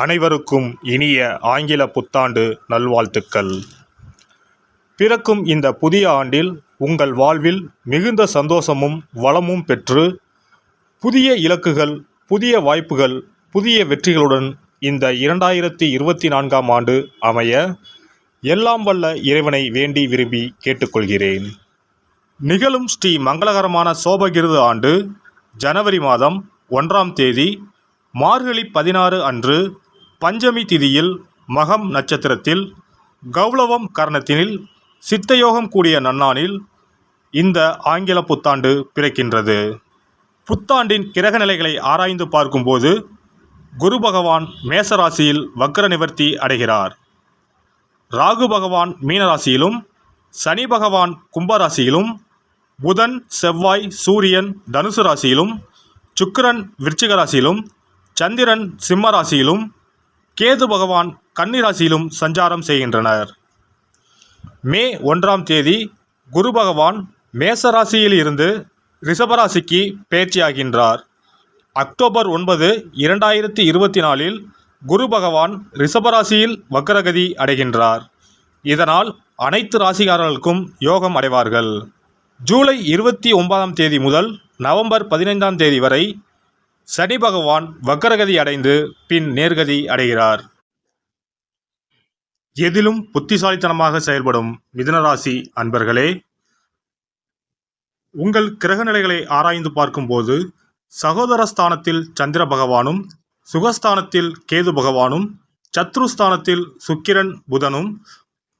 அனைவருக்கும் இனிய ஆங்கில புத்தாண்டு நல்வாழ்த்துக்கள். பிறக்கும் இந்த புதிய ஆண்டில் உங்கள் வாழ்வில் மிகுந்த சந்தோஷமும் வளமும் பெற்று புதிய இலக்குகள் புதிய வாய்ப்புகள் புதிய வெற்றிகளுடன் இந்த இரண்டாயிரத்தி இருபத்தி நான்காம் ஆண்டு அமைய எல்லாம் வல்ல இறைவனை வேண்டி விரும்பி கேட்டுக்கொள்கிறேன். நிகழும் ஸ்ரீ மங்களகரமான சோபகிருது ஆண்டு ஜனவரி மாதம் ஒன்றாம் தேதி மார்கழி பதினாறு அன்று பஞ்சமி திதியில் மகம் நட்சத்திரத்தில் கௌளவம் கரணத்தினில் சித்தயோகம் கூடிய நன்னானில் இந்த ஆங்கில புத்தாண்டு பிறக்கின்றது. புத்தாண்டின் கிரக நிலைகளை ஆராய்ந்து பார்க்கும்போது குரு பகவான் மேசராசியில் வக்ர நிவர்த்தி அடைகிறார். ராகு பகவான் மீனராசியிலும் சனி பகவான் கும்பராசியிலும் புதன் செவ்வாய் சூரியன் தனுசு ராசியிலும் சுக்கிரன் விருச்சிக ராசியிலும் சந்திரன் சிம்ம ராசியிலும் கேது பகவான் கன்னிராசியிலும் சஞ்சாரம் செய்கின்றனர். மே ஒன்றாம் தேதி குரு பகவான் மேசராசியில் இருந்து ரிஷபராசிக்கு பேச்சியாகின்றார். அக்டோபர் ஒன்பது இரண்டாயிரத்தி இருபத்தி நாலில் குரு பகவான் ரிஷபராசியில் வக்ரகதி அடைகின்றார். இதனால் அனைத்து ராசிகாரர்களுக்கும் யோகம் அடைவார்கள். ஜூலை இருபத்தி ஒன்பதாம் தேதி முதல் நவம்பர் பதினைந்தாம் தேதி வரை சனி பகவான் வக்கரகதி அடைந்து பின் நேர்கதி அடைகிறார். எதிலும் புத்திசாலித்தனமாக செயல்படும் மிதுனராசி அன்பர்களே உங்கள் கிரக நிலைகளை ஆராய்ந்து பார்க்கும்போது சகோதர ஸ்தானத்தில் சந்திர பகவானும் சுகஸ்தானத்தில் கேது பகவானும் சத்ருஸ்தானத்தில் சுக்கிரன் புதனும்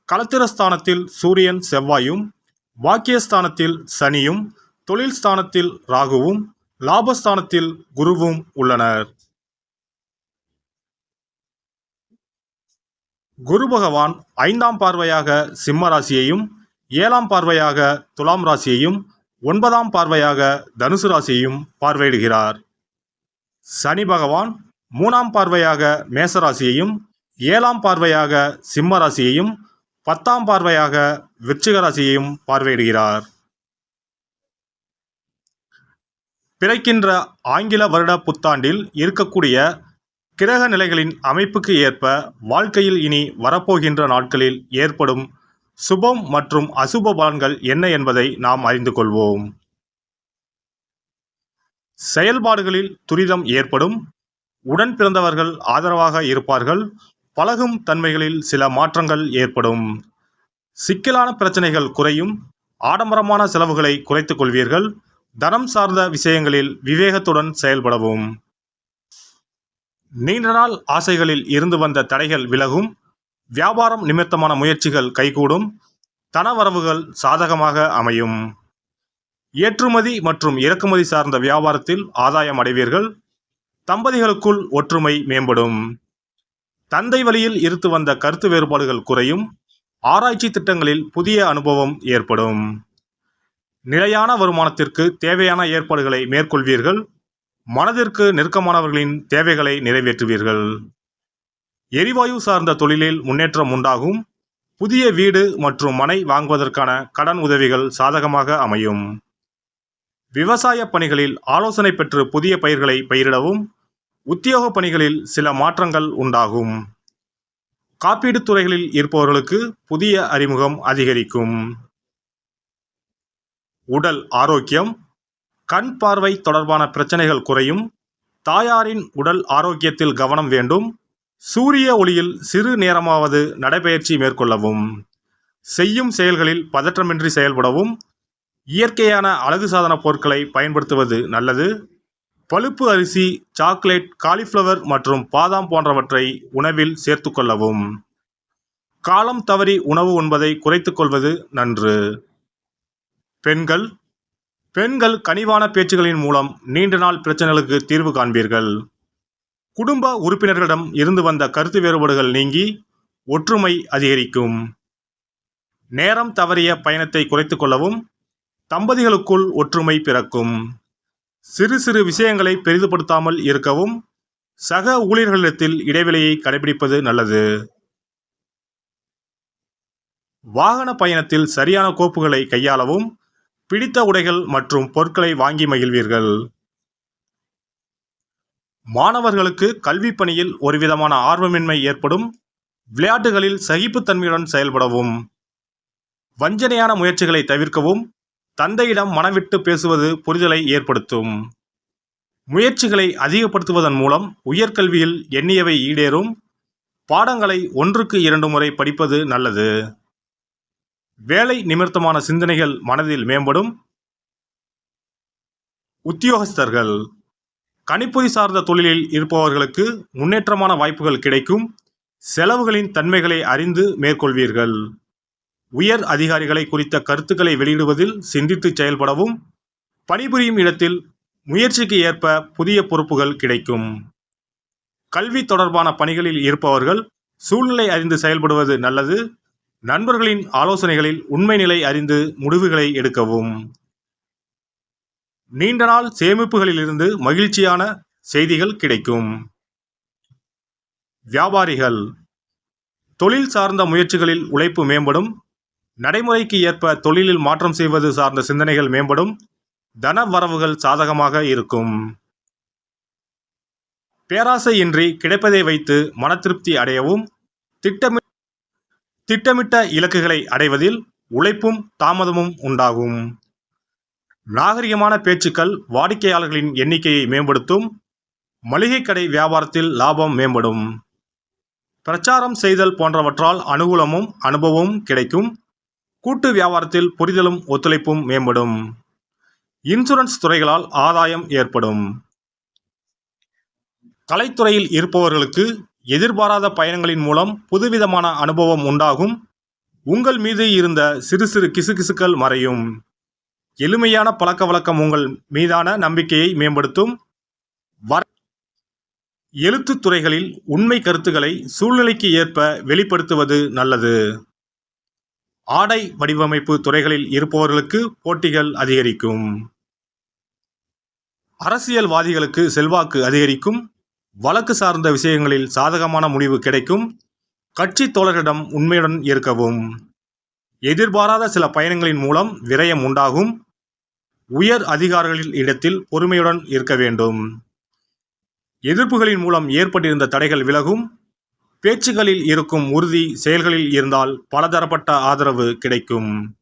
களத்திரஸ்தானத்தில் சூரியன் செவ்வாயும் வாக்கியஸ்தானத்தில் சனியும் தொழில் ஸ்தானத்தில் ராகுவும் லாபஸ்தானத்தில் குருவும் உள்ளனர். குரு பகவான் ஐந்தாம் பார்வையாக சிம்ம ராசியையும் ஏழாம் பார்வையாக துலாம் ராசியையும் ஒன்பதாம் பார்வையாக தனுசு ராசியையும் பார்வையிடுகிறார். சனி பகவான் மூணாம் பார்வையாக மேசராசியையும் ஏழாம் பார்வையாக சிம்ம ராசியையும் பத்தாம் பார்வையாக விருச்சிக ராசியையும் பார்வையிடுகிறார். பிறக்கின்ற ஆங்கில வருட புத்தாண்டில் இருக்கக்கூடிய கிரக நிலைகளின் அமைப்புக்கு ஏற்ப வாழ்க்கையில் இனி வரப்போகின்ற நாட்களில் ஏற்படும் சுபம் மற்றும் அசுப பலன்கள் என்ன என்பதை நாம் அறிந்து கொள்வோம். செயல்பாடுகளில் துரிதம் ஏற்படும். உடன் பிறந்தவர்கள் ஆதரவாக இருப்பார்கள். பழகும் தன்மைகளில் சில மாற்றங்கள் ஏற்படும். சிக்கலான பிரச்சனைகள் குறையும். ஆடம்பரமான செலவுகளை குறைத்துக் கொள்வீர்கள். தனம் சார்ந்த விஷயங்களில் விவேகத்துடன் செயல்படவும். நீண்ட நாள் ஆசைகளில் இருந்து வந்த தடைகள் விலகும். வியாபாரம் நிமித்தமான முயற்சிகள் கைகூடும். தனவரவுகள் சாதகமாக அமையும். ஏற்றுமதி மற்றும் இறக்குமதி சார்ந்த வியாபாரத்தில் ஆதாயம் அடைவீர்கள். தம்பதிகளுக்குள் ஒற்றுமை மேம்படும். தந்தை வழியில் இருந்து வந்த கருத்து வேறுபாடுகள் குறையும். ஆராய்ச்சி திட்டங்களில் புதிய அனுபவம் ஏற்படும். நிலையான வருமானத்திற்கு தேவையான ஏற்பாடுகளை மேற்கொள்வீர்கள். மனதிற்கு நெருக்கமானவர்களின் தேவைகளை நிறைவேற்றுவீர்கள். எரிவாயு சார்ந்த தொழிலில் முன்னேற்றம் உண்டாகும். புதிய வீடு மற்றும் மனை வாங்குவதற்கான கடன் உதவிகள் சாதகமாக அமையும். விவசாய பணிகளில் ஆலோசனை பெற்று புதிய பயிர்களை பயிரிடவும் உத்தியோக பணிகளில் சில மாற்றங்கள் உண்டாகும். காப்பீடு துறைகளில் இருப்பவர்களுக்கு புதிய அறிமுகம் அதிகரிக்கும். உடல் ஆரோக்கியம் கண் பார்வை தொடர்பான பிரச்சனைகள் குறையும் தாயாரின் உடல் ஆரோக்கியத்தில் கவனம் வேண்டும் சூரிய ஒளியில் சிறு நேரமாவது நடைபயிற்சி மேற்கொள்ளவும் செய்யும் செயல்களில் பதற்றமின்றி செயல்படவும் இயற்கையான அழகு சாதன பொருட்களை பயன்படுத்துவது நல்லது. பழுப்பு அரிசி சாக்லேட் காலிஃப்ளவர் மற்றும் பாதாம் போன்றவற்றை உணவில் சேர்த்துக்கொள்ளவும் காலம் தவறி உணவு உண்பதை குறைத்துக் கொள்வது நன்று. பெண்கள் பெண்கள் கனிவான பேச்சுகளின் மூலம் நீண்ட நாள் பிரச்சனைகளுக்கு தீர்வு காண்பீர்கள். குடும்ப உறுப்பினர்களிடம் இருந்து வந்த கருத்து வேறுபாடுகள் நீங்கி ஒற்றுமை அதிகரிக்கும். நேரம் தவறிய பயணத்தை குறைத்து கொள்ளவும் தம்பதிகளுக்குள் ஒற்றுமை பிறக்கும். சிறு சிறு விஷயங்களை பெரிதுபடுத்தாமல் இருக்கவும் சக ஊழியர்களிடத்தில் இடைவெளியை கடைபிடிப்பது நல்லது. வாகன பயணத்தில் சரியான கோப்புகளை கையாளவும் பிடித்த உடைகள் மற்றும் பொருட்களை வாங்கி மகிழ்வீர்கள். மாணவர்களுக்கு கல்வி பணியில் ஒருவிதமான ஆர்வமின்மை ஏற்படும். விளையாட்டுகளில் சகிப்புத்தன்மையுடன் செயல்படவும். வஞ்சனையான முயற்சிகளை தவிர்க்கவும். தந்தையிடம் மனவிட்டு பேசுவது புரிதலை ஏற்படுத்தும். முயற்சிகளை அதிகப்படுத்துவதன் மூலம் உயர்கல்வியில் எண்ணியவை ஈடேறும். பாடங்களை ஒன்றுக்கு இரண்டு முறை படிப்பது நல்லது. வேலை நிமித்தமான சிந்தனைகள் மனதில் மேம்படும். உத்தியோகஸ்தர்கள் கணிப்பொறி சார்ந்த தொழிலில் இருப்பவர்களுக்கு முன்னேற்றமான வாய்ப்புகள் கிடைக்கும். செலவுகளின் தன்மைகளை அறிந்து மேற்கொள்வீர்கள். உயர் அதிகாரிகளை குறித்த கருத்துக்களை வெளியிடுவதில் சிந்தித்து செயல்படவும். பணிபுரியும் இடத்தில் முயற்சிக்கு ஏற்ப புதிய பொறுப்புகள் கிடைக்கும். கல்வி தொடர்பான பணிகளில் இருப்பவர்கள் சூழ்நிலை அறிந்து செயல்படுவது நல்லது. நண்பர்களின் ஆலோசனைகளில் உண்மை நிலை அறிந்து முடிவுகளை எடுக்கவும். நீண்ட நாள் சேமிப்புகளிலிருந்து மகிழ்ச்சியான செய்திகள் கிடைக்கும். வியாபாரிகள் தொழில் சார்ந்த முயற்சிகளில் உழைப்பு மேம்படும். நடைமுறைக்கு ஏற்ப தொழிலில் மாற்றம் செய்வது சார்ந்த சிந்தனைகள் மேம்படும். தன வரவுகள் சாதகமாக இருக்கும். பேராசையின்றி கிடைப்பதை வைத்து மன திருப்தி அடையவும் திட்டமி திட்டமிட்ட இலக்குகளை அடைவதில் உழைப்பும் தாமதமும் உண்டாகும். நாகரிகமான பேச்சுக்கள் வாடிக்கையாளர்களின் எண்ணிக்கையை மேம்படுத்தும். மளிகை கடை வியாபாரத்தில் லாபம் மேம்படும். பிரச்சாரம் செய்தல் போன்றவற்றால் அனுகூலமும் அனுபவமும் கிடைக்கும். கூட்டு வியாபாரத்தில் புரிதலும் ஒத்துழைப்பும் மேம்படும். இன்சூரன்ஸ் துறைகளால் ஆதாயம் ஏற்படும். கலைத்துறையில் இருப்பவர்களுக்கு எதிர்பாராத பயணங்களின் மூலம் புதுவிதமான அனுபவம் உண்டாகும். உங்கள் மீது இருந்த சிறு சிறு கிசுகிசுக்கள் மறையும். எளிமையான பழக்க வழக்கம் உங்கள் மீதான நம்பிக்கையை மேம்படுத்தும். வர எழுத்துத் துறைகளில் உண்மை கருத்துக்களை சூழ்நிலைக்கு ஏற்ப வெளிப்படுத்துவது நல்லது. ஆடை வடிவமைப்பு துறைகளில் இருப்பவர்களுக்கு போட்டிகள் அதிகரிக்கும். அரசியல்வாதிகளுக்கு செல்வாக்கு அதிகரிக்கும். வழக்கு சார்ந்த விஷயங்களில் சாதகமான முடிவு கிடைக்கும். கட்சி தோழர்களிடம் உண்மையுடன் இருக்கவும். எதிர்பாராத சில பயணங்களின் மூலம் விரயம் உண்டாகும். உயர் அதிகாரிகளின் இடத்தில் பொறுமையுடன் இருக்க வேண்டும். எதிர்ப்புகளின் மூலம் ஏற்பட்டிருந்த தடைகள் விலகும். பேச்சுகளில் இருக்கும் உறுதி செயல்களில் இருந்தால் பலதரப்பட்ட ஆதரவு கிடைக்கும்.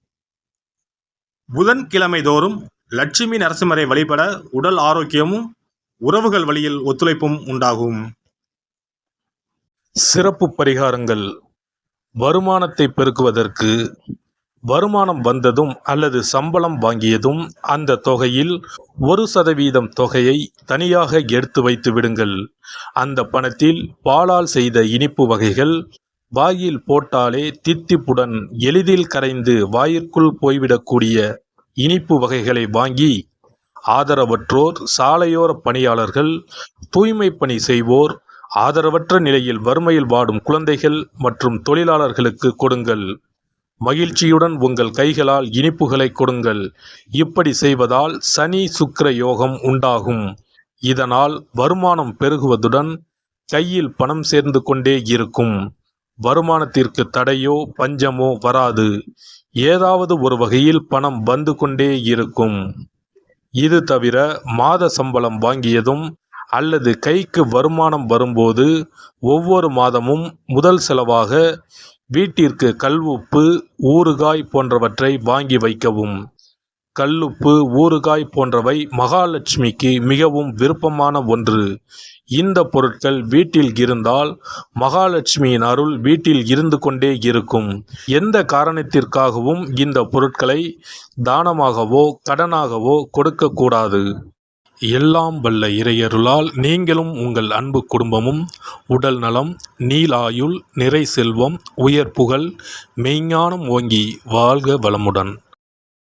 புதன்கிழமை தோறும் லட்சுமி நரசிம்மரை வழிபட உடல் ஆரோக்கியமும் உறவுகள் வழியில் ஒத்துழைப்பும் உண்டாகும். சிறப்பு பரிகாரங்கள். வருமானத்தை பெருக்குவதற்கு வருமானம் வந்ததும் அல்லது சம்பளம் வாங்கியதும் அந்த தொகையில் ஒரு சதவீதம் தொகையை தனியாக எடுத்து வைத்து விடுங்கள். அந்த பணத்தில் பாலால் செய்த இனிப்பு வகைகள் வாயில் போட்டாலே தித்திப்புடன் எளிதில் கரைந்து வாயிற்குள் போய்விடக்கூடிய இனிப்பு வகைகளை வாங்கி ஆதரவற்றோர் சாலையோர பணியாளர்கள் தூய்மை பணி செய்வோர் ஆதரவற்ற நிலையில் வறுமையில் வாடும் குழந்தைகள் மற்றும் தொழிலாளர்களுக்கு கொடுங்கள். மகிழ்ச்சியுடன் உங்கள் கைகளால் இனிப்புகளை கொடுங்கள். இப்படி செய்வதால் சனி சுக்கிர யோகம் உண்டாகும். இதனால் வருமானம் பெருகுவதுடன் கையில் பணம் சேர்ந்து கொண்டே இருக்கும். வருமானத்திற்கு தடையோ பஞ்சமோ வராது. ஏதாவது ஒரு வகையில் பணம் வந்து கொண்டே இருக்கும். இது தவிர மாத சம்பளம் வாங்கியதும் அல்லது கைக்கு வருமானம் வரும்போது ஒவ்வொரு மாதமும் முதல் செலவாக வீட்டிற்கு கல்வுப்பு ஊறுகாய் போன்றவற்றை வாங்கி வைக்கவும். கல்லுப்பு ஊறுகாய் போன்றவை மகாலட்சுமிக்கு மிகவும் விருப்பமான ஒன்று. இந்த பொருட்கள் வீட்டில் இருந்தால் மகாலட்சுமியின் அருள் வீட்டில் இருந்து கொண்டே இருக்கும். எந்த காரணத்திற்காகவும் இந்த பொருட்களை தானமாகவோ கடனாகவோ கொடுக்கக்கூடாது. எல்லாம் வல்ல இறையருளால் நீங்களும் உங்கள் அன்பு குடும்பமும் உடல் நலம் நீலாயுள் நிறை செல்வம் உயர் புகழ் மெய்ஞானம் ஓங்கி வாழ்க வளமுடன்.